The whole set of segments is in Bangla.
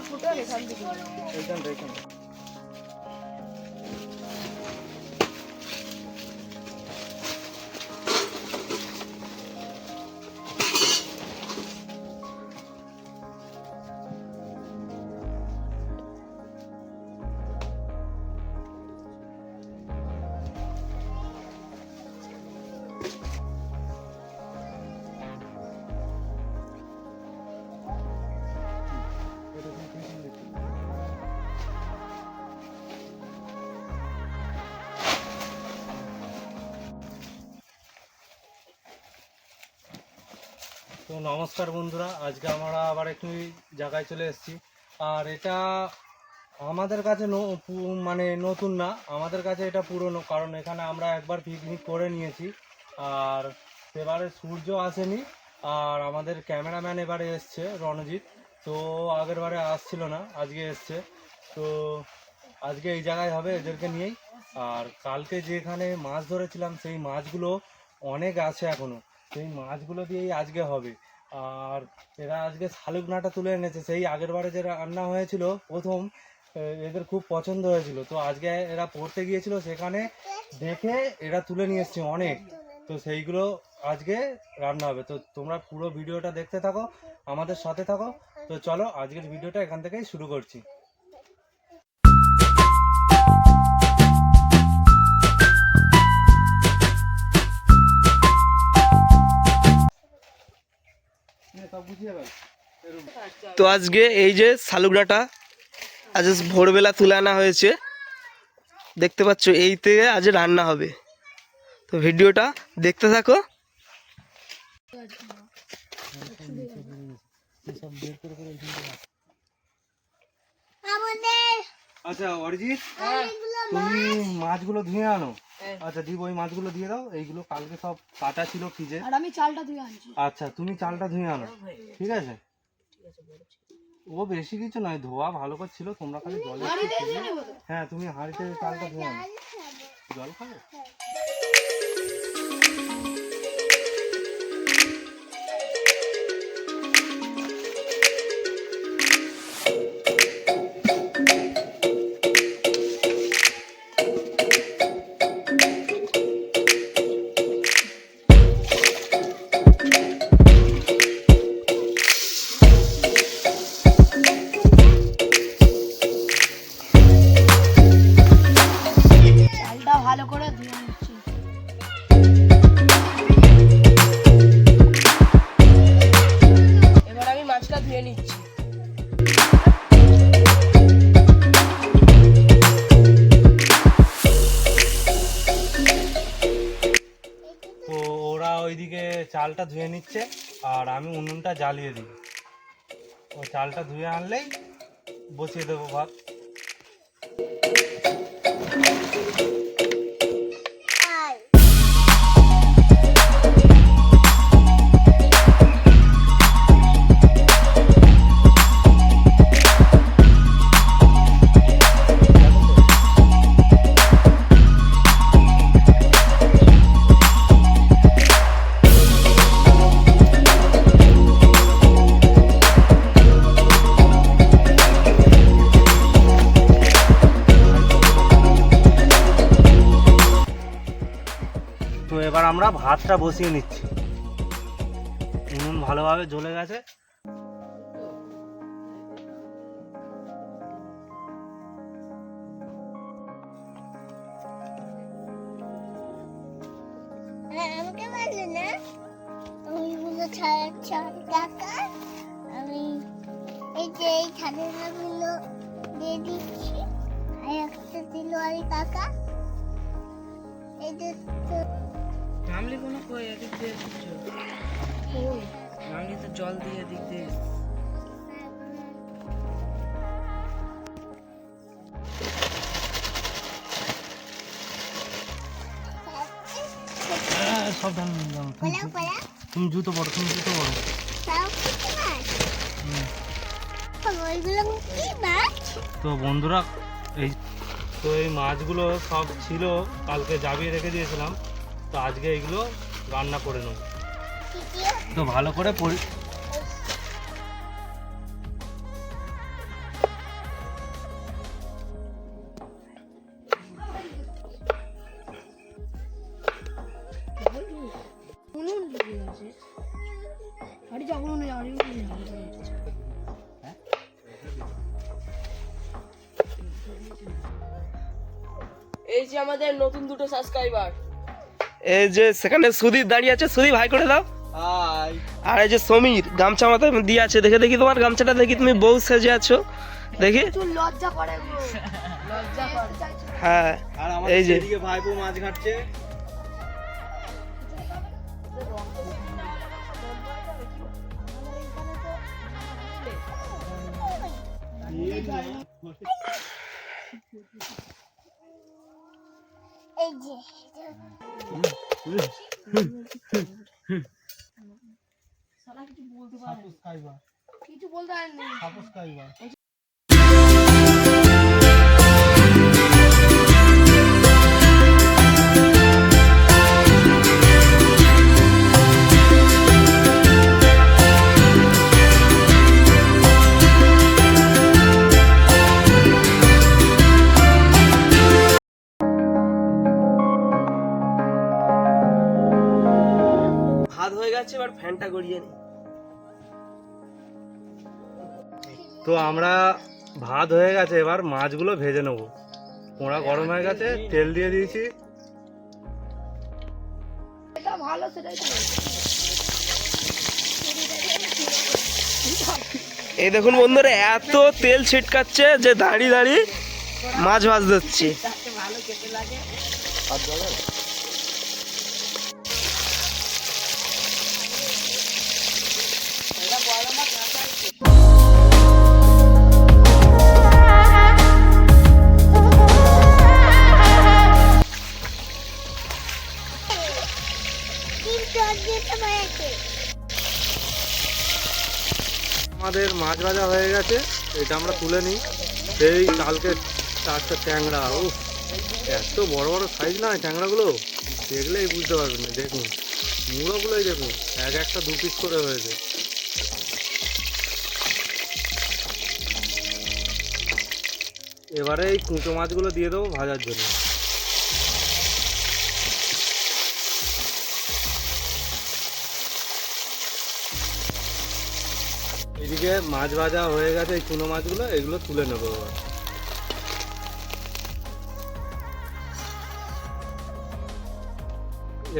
এবার ফুটন এখান থেকে তো নমস্কার বন্ধুরা, আজকে আমরা আবার একটু জায়গায় চলে এসেছি। আর এটা আমাদের কাছে মানে নতুন না, আমাদের কাছে এটা পুরনো, কারণ এখানে আমরা একবার পিকনিক করে নিয়েছি। আর এবারে সূর্য আসেনি, আর আমাদের ক্যামেরাম্যান এবারে এসছে, রণজিৎ। তো আগের বারে আসছিল না, আজকে এসছে। তো আজকে এই জায়গায় হবে এদেরকে নিয়েই। আর কালকে যেখানে মাছ ধরেছিলাম, সেই মাছগুলো অনেক আছে এখনও। সেই মাছগুলো দিয়েই আজকে হবে। আর এরা আজকে শালুক নাটা তুলে এনেছে। সেই আগের বারে যে রান্না হয়েছিল প্রথম এদের খুব পছন্দ হয়েছিল। তো আজকে এরা পড়তে গিয়েছিল সেখানে, দেখে এরা তুলে নিয়ে এসছে অনেক। তো সেইগুলো আজকে রান্না হবে। তো তোমরা পুরো ভিডিওটা দেখতে থাকো, আমাদের সাথে থাকো। তো চলো, আজকের ভিডিওটা এখান থেকেই শুরু করছি। তো আজকে এই যে শালুকডাটা আজ ভোরবেলা তুলে আনা হয়েছে। দেখতে পাচ্ছ, এই থেকে আজ রান্না হবে। তো ভিডিওটা দেখতে থাকো। সব বের করে এখান থেকে রাখ। আমাদের আচ্ছা অরিজিৎ তুমি মাছগুলো ধুয়ে আনো। আচ্ছা দিব ওই মাছগুলো দিয়ে দাও। এইগুলো কালকে সব কাটা ছিল ফ্রিজে। আর আমি চালটা ধুয়ে আনছি। আচ্ছা তুমি চালটা ধুয়ে আনো। ঠিক আছে? ও বেশি কিছু নয় ধোয়া ভালো করে ছিল তোমরা খালি জলে হ্যাঁ তুমি হাঁড়িতে চালটা ধুয়ে আনো। জল খাবে? চালটা ধুয়ে নিচ্ছে, আর আমি উনুনটা জ্বালিয়ে দিই। ও চালটা ধুয়ে আনলেই বসিয়ে দেবো ভাত। ভাতটা বসিয়ে নিচ্ছি। উনুন ভালোভাবে জ্বলে গেছে। আমি এই যে এই দিয়ে দিচ্ছি একটা আর কাকা এই যে নামলি কোনো কই এদিক দিয়ে নামলি তো জল দিয়ে এদিক দিয়ে। হ্যাঁ, সব ঢাল তুমি জুতো পড়ো তুমি জুতো পড়ো তো বন্ধুরা এই তো এই মাছগুলো সব ছিল কালকে জাবিয়ে রেখে দিয়েছিলাম। তো আজকে এগুলো রান্না করে নেব। তো ভালো করে এই যে আমাদের নতুন দুটো সাবস্ক্রাইবার এই যে সেখানে সুদীপ দাঁড়িয়ে আছে সুদীপ হাই করে দাও। হাই আর এই যে সমীর গামছা মাথায় দিয়ে আছে। দেখে দেখি তোমার গামছাটা দেখি তুমি বউ সেজে আছো। দেখি। লজ্জা করে হ্যাঁ এই যে। ভাইপো মাছ ঘাটছে। এই যে কিছু বলতে পারেননি তো আমরা ভাত হয়ে গেছে এবার মাছগুলো ভেজে নেব। পোড়া গরম হয়ে গেছে তেল দিয়ে দিয়েছি। এটা ভালো সেটাই এই দেখুন বন্ধুরা এত তেল ছিটকাচ্ছে যে দাঁড়িয়ে দাঁড়িয়ে মাছ ভাজ দিচ্ছে আমাদের মাছ ভাজা হয়ে গেছে, এটা আমরা তুলে নিই। সেই কালকে চারটা ট্যাংরা ও এত বড় বড় সাইজ না ট্যাংরাগুলো। দেখলেই বুঝতে পারবেন না দেখুন, মুড়োগুলোই দেখুন, এক একটা দু পিস করে হয়েছে। এবারে এই কুঁচো মাছগুলো দিয়ে দেবো ভাজার জন্য। এদিকে মাছ ভাজা হয়ে গেছে, এই চুনো মাছগুলো, এগুলো তুলে নেব এবার।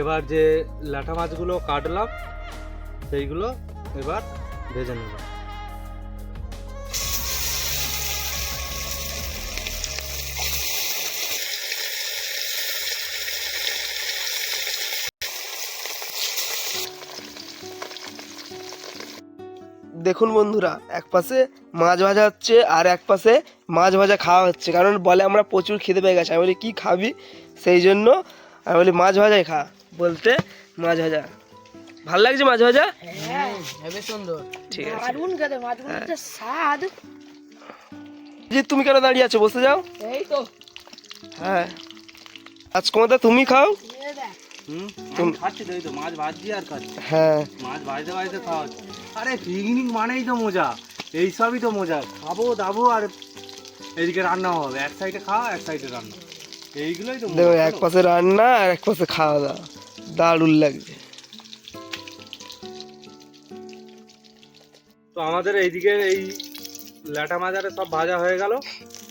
এবার যে লাঠা মাছগুলো কাটলাম, সেইগুলো এবার ভেজে নেব। দেখুন বন্ধুরা এক পাশে মাছ ভাজা হচ্ছে আর এক পাশে মাছ ভাজা খাওয়া হচ্ছে। কারণ বলে আমরা প্রচুর খেতে পেয়ে গেছি। আমি বলি কী খাবি? সেই জন্য আমি বলি মাছ ভাজাই খা। বলতে মাছ ভাজা। ভালো লাগছে মাছ ভাজা? হ্যাঁ হেবে ঠিক আছে। দারুণ যে তুমি কেন দাঁড়িয়ে আছো? বসে যাও। এই তো। হ্যাঁ। আজ কমতা তুমি খাও? মাছ ভাজছি আর খাচ্ছি। হ্যাঁ। মাছ ভাজতে ভাজতে খাওয়া আরে পিকনিক মানেই তো মজা। এইসবই তো মজা। খাব দাবো আর এদিকে রান্না হবে। এক সাইডে খাওয়া এক সাইডে রান্না। এইগুলোই তো দেখো এক পাশে রান্না আর এক পাশে খাওয়া দাওয়া। দারুণ লাগছে তো আমাদের এইদিকে এই ল্যাটা মাজারে সব ভাজা হয়ে গেল।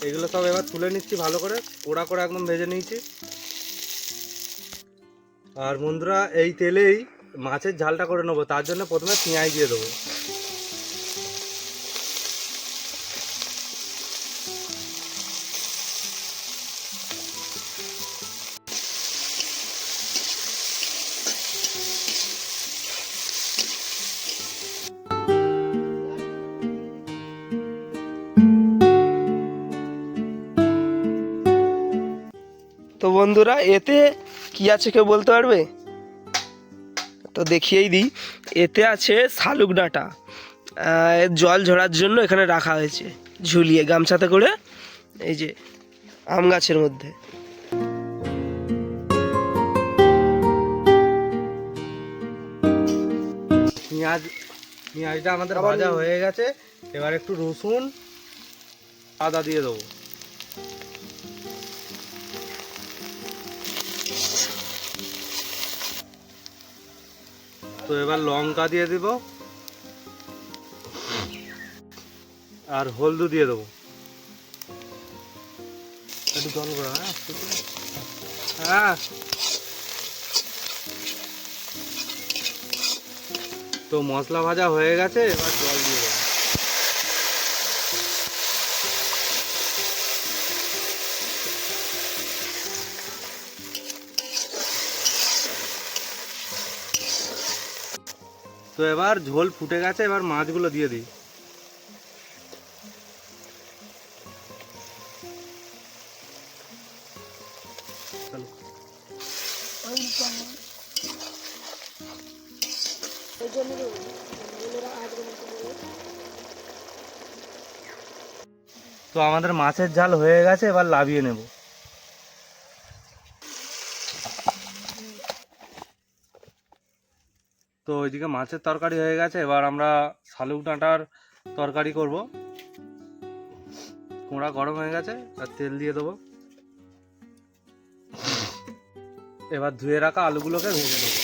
এগুলো সব এবার তুলে নিচ্ছি ভালো করে। কোড়া করে একদম ভেজে নিয়েছি। আর বন্ধুরা, এই তেলেই মাছের ঝালটা করে নেব। তার জন্য প্রথমে পেঁয়াজ দিয়ে দেবো। তো বন্ধুরা, এতে কি আছে কেউ বলতে পারবে? তো দেখিয়েই দিই। এতে আছে শালুক ডাঁটা। জল ঝরার জন্য এখানে রাখা হয়েছে। ঝুলিয়ে গামছাতে করে এই যে আম গাছের মধ্যে। পেঁয়াজ পেঁয়াজটা আমাদের ভাজা হয়ে গেছে। এবার একটু রসুন আদা দিয়ে দেবো। তো এবার লঙ্কা দিয়ে দিব। আর হলদু দিয়ে দেবো। একটু জল করা হ্যাঁ? হ্যাঁ। তো মশলা ভাজা হয়ে গেছে, এবার জল দিয়ে তো এবার ঝোল ফুটে গেছে, এবার মাছগুলো দিয়ে দিই। তো আমাদের মাছের ঝাল হয়ে গেছে, এবার লাভিয়ে নেব। তো ওইদিকে মাছের তরকারি হয়ে গেছে, এবার আমরা শালুক ডাঁটার তরকারি করব। কোঁড়া গরম হয়ে গেছে আর তেল দিয়ে দেবো। এবার ধুয়ে রাখা আলুগুলোকে ভেজে দেবো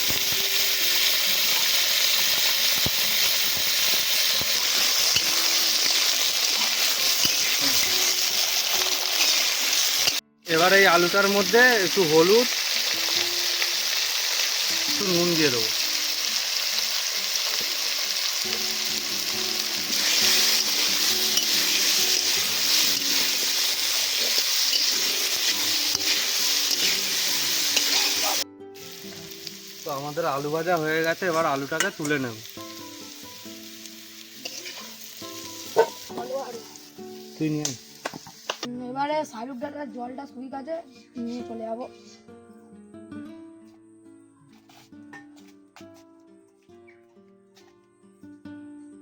এবার এই আলুটার মধ্যে একটু হলুদ, একটু নুন দিয়ে দেবো। আমাদের আলু ভাজা হয়ে গেছে এবার আলুটাকে তুলে নেব। তুই নিয়ে এবারে শালুক ডাটার জলটা শুই কাছে নিয়ে চলে যাব।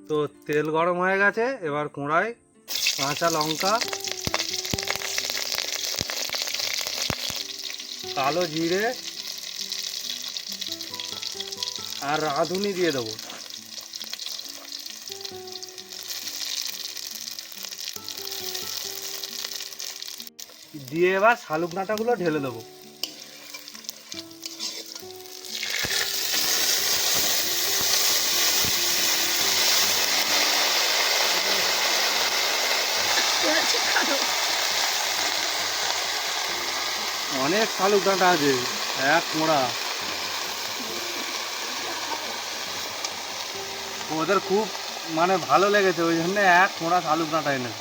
তো তেল গরম হয়ে গেছে এবার কোঁড়ায় কাঁচা লঙ্কা কালো জিরে আর রাঁধুনি দিয়ে দেবো। দিয়ে এবার শালুক ডাঁটাগুলো ঢেলে দেবো। অনেক শালুক ডাঁটা আছে, এক মোড়া। ওদের খুব মানে ভালো লেগেছে, ওই জন্য এক মোড়া আলু কাঁটা এনে।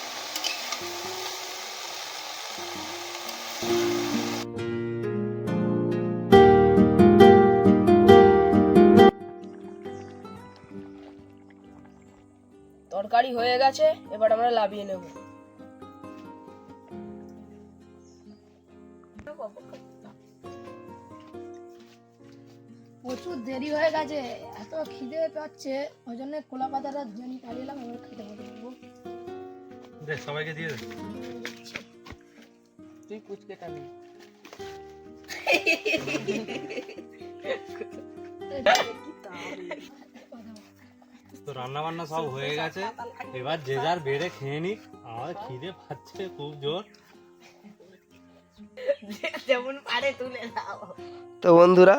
তরকারি হয়ে গেছে, এবার আমরা লাভিয়ে নেব। দেরি হয়ে গেছে এত খিদে পাচ্ছে ওই জন্য কোলা পাতাটা জেনি পালিয়ে এলাম খেতে পড়ব। দে সবাইকে দিয়ে দে। তুই নেই তো রান্না বান্না সব হয়ে গেছে। এবার যে যার বেড়ে খেয়ে নিক আমার খিদে পাচ্ছে খুব জোর। যেমন পারে তুলে দাও তো বন্ধুরা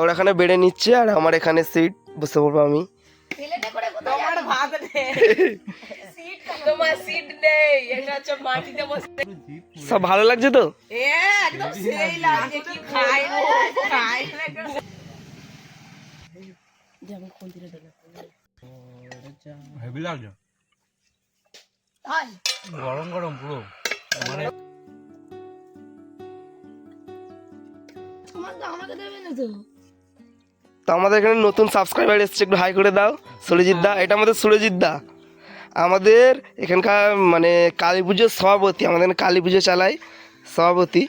ওরা এখানে বেড়ে নিচ্ছে আর আমার এখানে সিট বসে পড়ব আমি। প্লেটে করে তোমার ভাত নেই। সিট তোমার সিট নেই এটা হচ্ছে মাটিতে বসে। সব ভালো লাগছে তো? গরম গরম পুরো। মানে আমাকে দেবে না তো। তো আমাদের এখানে নতুন সাবস্ক্রাইবার এসছে একটু হাই করে দাও। সুরজিৎ দা এটা আমাদের সুরজিৎ দা। আমাদের এখানকার মানে কালী পুজোর সভাপতি আমাদের এখানে কালী পুজো চালায় সভাপতি।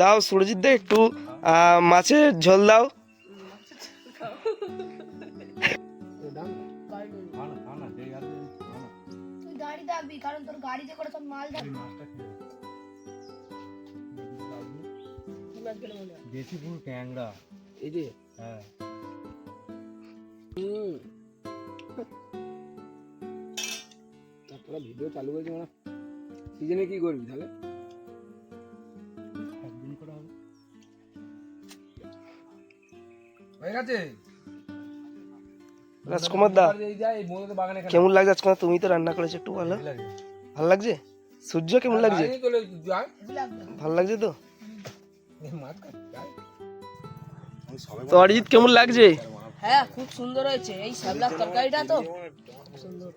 দাও সুরজিৎ দা একটু মাছের ঝোল দাও। থাকবি কারণ তোর গাড়িতে করে সব মাল যাবে দেশি পুরো ট্যাংরা। এই যে। হ্যাঁ। তারপরে ভিডিও চালু করেছি মানে। সিজনে কি করবি তাহলে? একদিন করে হবে। হয়ে গেছে? রাজকুমার দা কেমন লাগছে রাজকুমার তুমি তো রান্না করেছ একটু ভালো ভালো লাগছে? সূর্য কেমন লাগছে? ভালো লাগছে তো। তো অরিজিৎ কেমন লাগছে? হ্যাঁ খুব সুন্দর হয়েছে। এই শ্যাবলার তরকারিটা তো। সুন্দর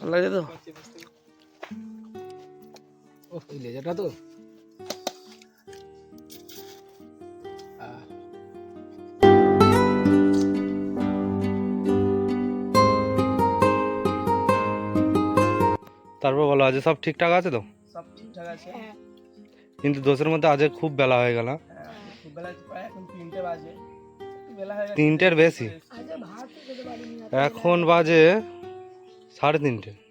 ভালো লাগছে তো? ও এই লেজারটা তো? তারপর বলো আজ সব ঠিকঠাক আছে তো? সব ঠিকঠাক আছে। কিন্তু দোষের মধ্যে আজ খুব বেলা হয়ে গেল হ্যাঁ? খুব বেলা প্রায় এখন তিনটে বাজে। একটু বেলা হয়ে তিনটের বেশি? এখন বাজে সাড়ে তিনটে। হয়ে।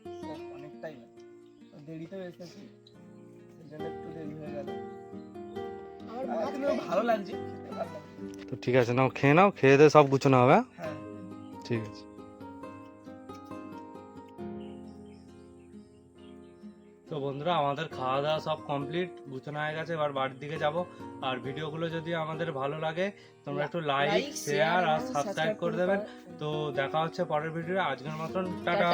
তো ঠিক আছে নাও খেয়ে নাও খেয়ে দিয়ে সব গুছানো হবে হ্যাঁ? হ্যাঁ। ঠিক আছে। বন্ধুরা আমাদের খাওয়া দাওয়া সব কমপ্লিট গুছানো হয়ে গেছে এবার বাড়ির দিকে যাব। আর ভিডিওগুলো যদি আমাদের ভালো লাগে তোমরা একটু লাইক শেয়ার আর সাবস্ক্রাইব করে দেবেন। তো দেখা হচ্ছে পরের ভিডিও আজকের মতন টাটা।